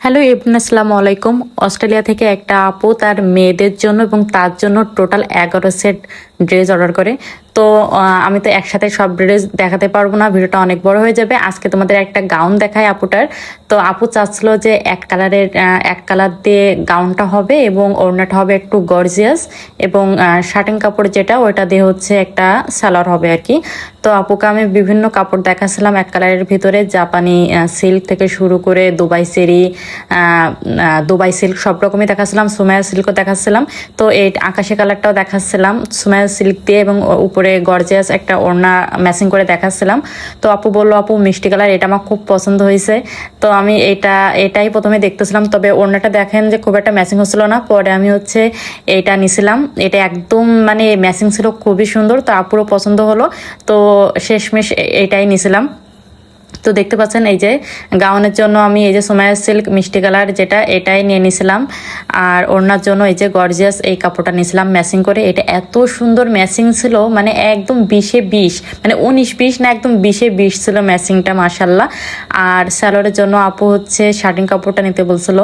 Hello ibn আসসালামু আলাইকুম। Australia থেকে একটা আপু তার মেয়েদের জন্য এবং তার জন্য টোটাল এগারো সেট ড্রেস অর্ডার করে। তো আমি তো একসাথে সব ড্রেস দেখাতে পারব না, ভিডিওটা অনেক বড় হয়ে যাবে। আজকে তোমাদের একটা গাউন দেখায় আপুটার। তো, আপু চাচ্ছিল যে এক কালারের এক কালার দিয়ে গাউনটা হবে এবং ওড়নাটা হবে একটু গর্জিয়াস এবং শার্টিং কাপড় যেটা, ওইটা দিয়ে হচ্ছে একটা সালোয়ার হবে আর কি। তো, আপুকে আমি বিভিন্ন কাপড় দেখাচ্ছিলাম এক কালারের ভিতরে, জাপানি সিল্ক থেকে শুরু করে দুবাই সেরি দুবাই সিল্ক সব রকমই দেখাচ্ছিলাম সুমায়া সিল্কও দেখাচ্ছিলাম তো, এই আকাশি কালারটাও দেখাচ্ছিলাম সুমায়া সিল্ক দিয়ে এবং উপরে গর্জিয়াস একটা ওড়না ম্যাচিং করে দেখাচ্ছিলাম। তো আপু বলল, আপু, মিষ্টি কালার, এটা আমার খুব পছন্দ হয়েছে। তো আমি এটা, এটাই প্রথমে দেখতেছিলাম। তবে ওড়নাটা দেখেন যে খুব একটা ম্যাচিং হচ্ছিল না। পরে আমি হচ্ছে এটা নিছিলাম। এটা একদম মানে ম্যাচিং ছিল খুবই সুন্দর। তো আপুরও পছন্দ হলো। তো শেষমেশ এটাই নিছিলাম। তো দেখতে পাচ্ছেন এই যে গাউনের জন্য আমি এই যে সোমায়া সিল্ক মিষ্টি কালার যেটা, এটাই নিয়ে নিয়েছিলাম আর ওড়নার জন্য এই যে গর্জিয়াস এই কাপড়টা নিয়েছিলাম ম্যাচিং করে। এটা এত সুন্দর ম্যাচিং ছিল মানে একদম বিশে বিশ মানে উনিশ বিশ না একদম বিশে বিশ ছিল ম্যাচিংটা মাসাল্লাহ আর স্যালোয়ারের জন্য আপু হচ্ছে শার্টিং কাপড়টা নিতে বলছিল।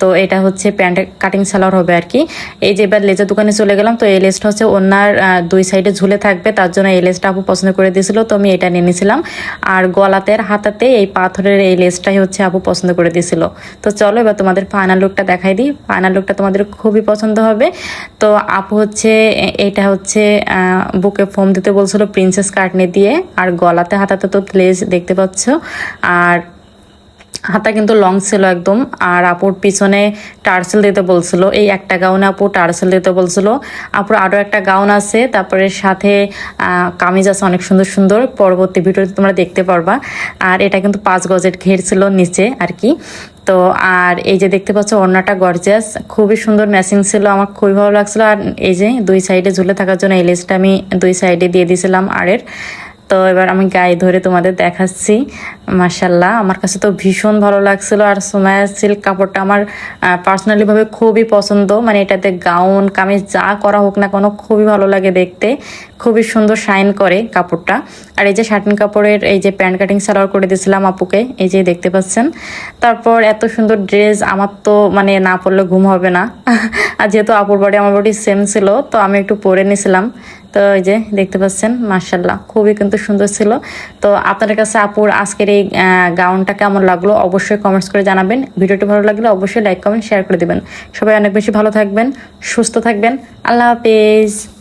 তো এটা হচ্ছে প্যান্ট কাটিং সালোয়ার হবে আর কি। এই যে এবার লেজের দোকানে চলে গেলাম, তো এই লেসটা হচ্ছে ওনার দুই সাইডে ঝুলে থাকবে, তার জন্য এই লেসটা আপু পছন্দ করে দিয়েছিল, তো আমি এটা নিয়ে নিয়েছিলাম আর গলাতে আর হাতাতে এই পাথরের এই লেসটাই হচ্ছে আপু পছন্দ করে দিয়েছিল তো চলো এবার তোমাদের ফাইনাল লুকটা দেখাই দিই। ফাইনাল লুকটা তোমাদের খুবই পছন্দ হবে। তো আপু হচ্ছে, এটা হচ্ছে বুকে ফোম দিতে বলছিল প্রিন্সেস কার্টনে দিয়ে। আর গলাতে হাতাতে তো লেস দেখতে পাচ্ছ। আর হাতা কিন্তু লং ছিল একদম। আর আপুর পিছনে টার্সেল দিতে বলছিল। এই একটা গাউনে আপু টার্সেল দিতে বলছিল। আপুর আরও একটা গাউন আছে, তারপরে সাথে কামিজ আছে অনেক সুন্দর সুন্দর। পরবর্তী ভিডিওতে তোমরা দেখতে পারবা। আর এটা কিন্তু পাঁচ গজের ঘের ছিল নিচে আর কি। তো, আর এই যে দেখতে পাচ্ছ ওড়নাটা গর্জিয়াস খুবই সুন্দর ম্যাচিং ছিল। আমার খুবই ভালো লাগছিল। আর এই যে দুই সাইডে ঝুলে থাকার জন্য এই লেসটা আমি দুই সাইডে দিয়ে দিয়েছিলাম আরের তো এবার আমি গায়ে ধরে তোমাদের দেখাচ্ছি। মাসাল্লাহ আমার কাছে তো ভীষণ ভালো লাগছিল। আর সোমায়া সিল্ক কাপড়টা আমার পার্সোনালিভাবে খুবই পছন্দ। মানে এটাতে গাউন কামিজ যা করা হোক না কোনো খুবই ভালো লাগে দেখতে। খুবই সুন্দর শাইন করে কাপড়টা। আর এই যে শার্টিন কাপড়ের এই যে প্যান্ট কাটিং সালোয়ার করে দিয়েছিলাম আপুকে, এই যে দেখতে পাচ্ছেন। তারপর এত সুন্দর ড্রেস আমার তো মানে না পরলে ঘুম হবে না। আর যেহেতু আপুর বাড়ি আমার বাড়ি সেম ছিল, তো আমি একটু পরে নিয়েছিলাম। তো ওই যে দেখতে পাচ্ছেন মার্শাল্লাহ খুবই কিন্তু সুন্দর ছিল। তো আপনাদের কাছে আপুর আজকের এই গাউনটা কেমন লাগল অবশ্যই কমেন্টস করে জানাবেন। ভিডিওটি ভালো লাগলে অবশ্যই লাইক কমেন্ট শেয়ার করে দেবেন। সবাই অনেক বেশি ভালো থাকবেন, সুস্থ থাকবেন। আল্লাহ হাফেজ।